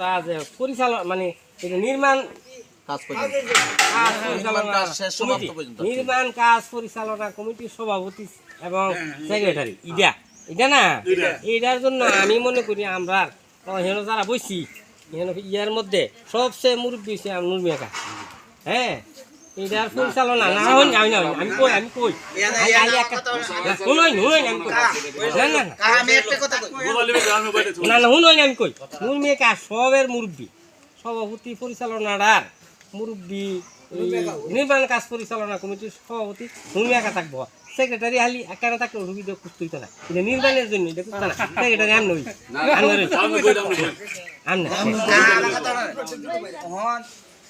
তা যে পরিচালনা মানে নির্মাণ কাজ কাজ নির্মাণ কাজ শেষ সমাপ্ত কমিটি, পর্যন্ত। নির্মাণ কাজ পরিচালনা কমিটির সভাপতি এবং সেক্রেটারি ইডা। এটা না? এটার জন্য আমি মনে করি আমরা হেন যারা বসি ইয়ার মধ্যে সবচেয়ে মুরব্বী হচ্ছে নুরমিয়া হ্যাঁ? এটার পরিচালনা না হন আমি না আমি কই আমি কই শুনোই শুনোই আমি কই না না না আমি একটা কথা কই না আমি কই নুরমিয়া কা সবের মুরব্বী সভাপতি পরিচালনার মুরব্বী এই নির্মাণ কাজ পরিচালনা কমিটির সভাপতি নুরমিয়া কা থাকব সেক্রেটারি হালি একটা না থাকলে কুস্ত হইতে না এটা নির্মাণের জন্য এটা কুস্তা না সেক্রেটারি আন নই আন না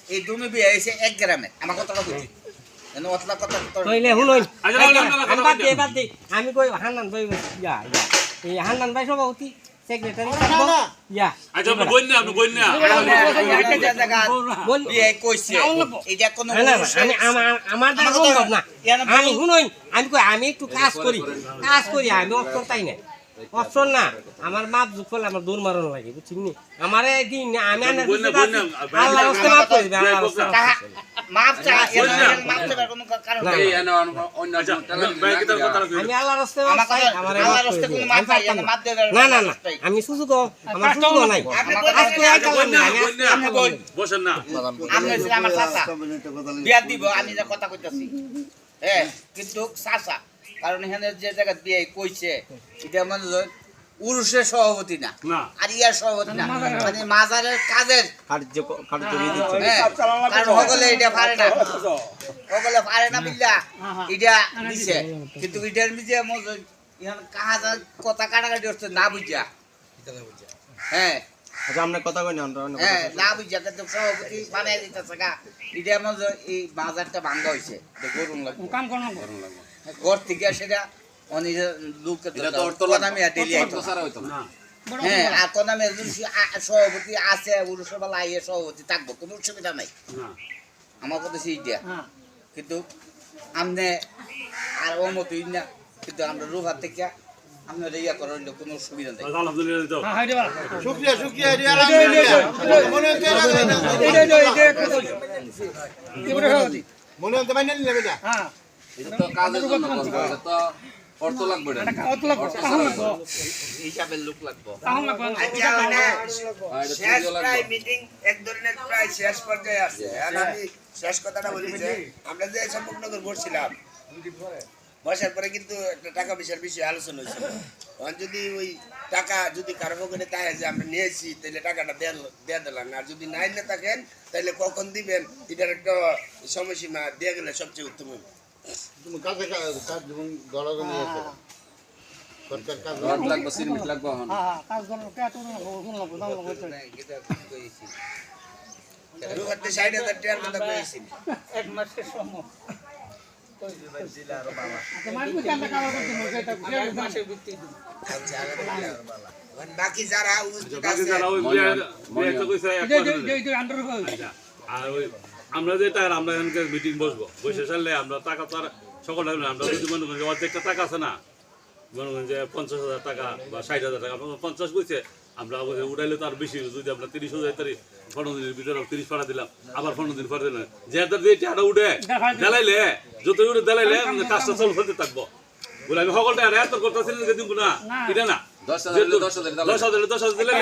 এই তুমি বিয়ে হয়েছে এক গ্রামে। আমার কথাটা বুঝি? আমি কই হান্নান ভাই ইয়া ইয়া এই হান্নান ভাই সভাপতি সেক্রেটারি ইয়া আচ্ছা আপনি বইন না আপনি বইন না। বল বিয়ে কইছে এটা কোনো না, না, না, আমি আমার আমার দ্বারা সম্ভব না। আমি শুনুন আমি কই আমি একটু কাজ করি। কাজ করি আমি অপশন তাই না। অপশন না। আমার মাপ যুগ করলে আমার দৌড় মারানো লাগে বুঝছি নি? আমার দিন আমি আনার। আল্লাহ রাস্তে মাপ করে দিবে আল্লাহ রাস্তে মাপ আমি আমার মাপ চাই আমার না না না। আমি সুযোগ আমার সুযোগ নাই। আজকে আমি। বসেন না। আমি আমার চাচা। বিয়া দিব আমি যে কথা কইতাছি। হ্যাঁ কিন্তু চাচা কারণ এখানে যে জায়গা বিয়ে কইছে এটা মানে উরুষের সভাপতি না। না। আর ইয়ার সভাপতি না। মানে মাজারের কাজের। দিচ্ছে হ্যাঁ কারণ সকলে এটা পারে না। সকলে পারে না বুঝলা এটা দিছে। কিন্তু এটার মিজে কথা কাটাকাটি হচ্ছে না বুঝা। হ্যাঁ। আচ্ছা আমরা কথা কই না আমরা হ্যাঁ না বুঝা কিন্তু সভাপতি বানাই দিতেছে গা। এটা মজা এই বাজারটা ভাঙ্গা হয়েছে গরুন লাগবে। কাম ঘর থেকে সেটা অনেক লোককে আমি ডেলি আইতো হ্যাঁ আর কোন সভাপতি আছে উরুসভা আইয়ে সভাপতি থাকব কোনো অসুবিধা নাই আমার কথা সেইটা হ্যাঁ কিন্তু আমনে আর ও মতই না কিন্তু আমরা রুহার থেকে আপনার ইয়া করার কোনো অসুবিধা নেই হ্যাঁ শুক্রিয়া শুক্রিয়া মনে হচ্ছে এইটা এইটা এইটা এবারে হচ্ছে মাইনে নিলে বেটা এটা তো কাজের জন্য করব এটা তো অর্থ লাগবে না এটা লাগবে তাহলে লোক লাগবে। আচ্ছা মানে শেষ প্রায় মিটিং এক ধরনের প্রায় শেষ পর্যায়ে আছে। আর আমি শেষ কথাটা বলি যে আমরা যে সম্পূর্ণনগর বসছিলাম বসার পরে কিন্তু একটা টাকা পয়সার বিষয়ে আলোচনা হয়েছিল। তখন যদি ওই টাকা যদি কারও পকেটে থাকে যে আমরা নিয়েছি তাহলে টাকাটা দেন দিয়ে দিলাম আর যদি নাই না থাকেন তাহলে কখন দিবেন? এটার একটা সময়সীমা দিয়ে গেলে সবচেয়ে উত্তম হবে। কাজ আছে। সরকার কাজ রড লাগবে সিমেন্ট লাগবে এখন। হ্যাঁ কাজ করো কে তো না লাগবে দাম লাগবে রুহাতে ষাট হাজার টাকার কথা কয়েছি এক মাসের সময়। মাইক কি আমরা বাকি যারা যে আমরা টাকা আমরা মিটিং বসবো। বসে সারলে আমরা টাকা তো আর সকল টাকা আমরা যদি মনে করি অর্ধেকটা টাকা আছে না মনে করেন যে পঞ্চাশ হাজার টাকা বা ষাট হাজার টাকা আমরা পঞ্চাশ বলছে আমরা উঠাইলে তো আর বেশি যদি আমরা তিরিশ হাজার তারিখ পনেরো দিনের ভিতরে তিরিশ পাড়া দিলাম আবার পনেরো দিন পরে দিলাম। যে হাজার দিয়ে টাকাটা উঠে দেলাইলে যত উঠে দেলাইলে আমাদের কাজটা চল ফেলতে থাকব। বলে আমি সকল টাকা এত করতেছি না যে দিন না। এটা না। দশ হাজার দশ হাজার দশ হাজার দশ হাজার দিলে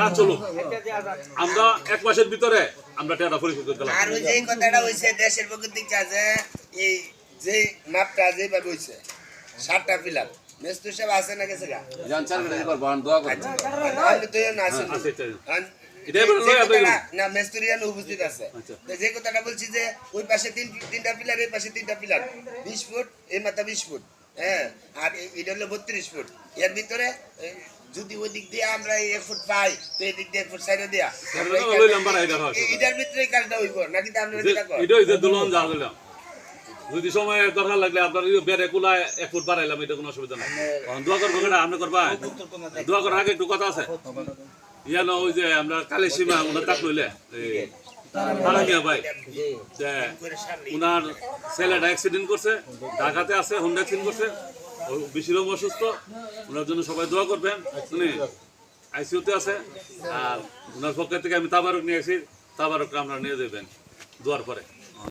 কাজ চলুক। আমরা এক মাসের ভিতরে আমরা টাকা পরিশোধ করতে আর ওই যে কথাটা হইছে দেশের থেকে আছে এই যে মাপটা যেভাবে হইছে সাতটা পিলার মেস্তু সাহেব আছে না গেছে গা? আমি তো না যে কথাটা- মেস্তুরিয়ান উপস্থিত আছে। যে কথাটা বলছি যে ওই পাশে তিন তিনটা পিলার এই পাশে তিনটা পিলার বিশ ফুট এই মাথা বিশ ফুট। হ্যাঁ আর এটা হলো বত্রিশ ফুট। এর ভিতরে যদি ওই দিক দিয়ে আমরা এক ফুট পাই তো এই দিক দিয়ে এক ফুট সাইডে দেয়া। এটার ভিতরে কাজটা হইব নাকি আমরা যদি সময় দরকার লাগলে আপনার ইয়ে এক ফুট বাড়াইলাম, এটা কোনো অসুবিধা নাই। দোয়া করব কেনা? আপনি করবা দোয়া করার আগে একটু কথা আছে। ইয়ান ওই যে আমরা কালী সীমা ওনার তাক লইলে ওনার ছেলেটা করছে, ঢাকাতে আছে করছে অসুস্থ জন্য সবাই দোয়া করবেন আছে, আর ওনার পক্ষ থেকে আমি তাবারক নিয়ে আসি তাবারকটা আপনারা নিয়ে যাবেন, দুয়ার পরে।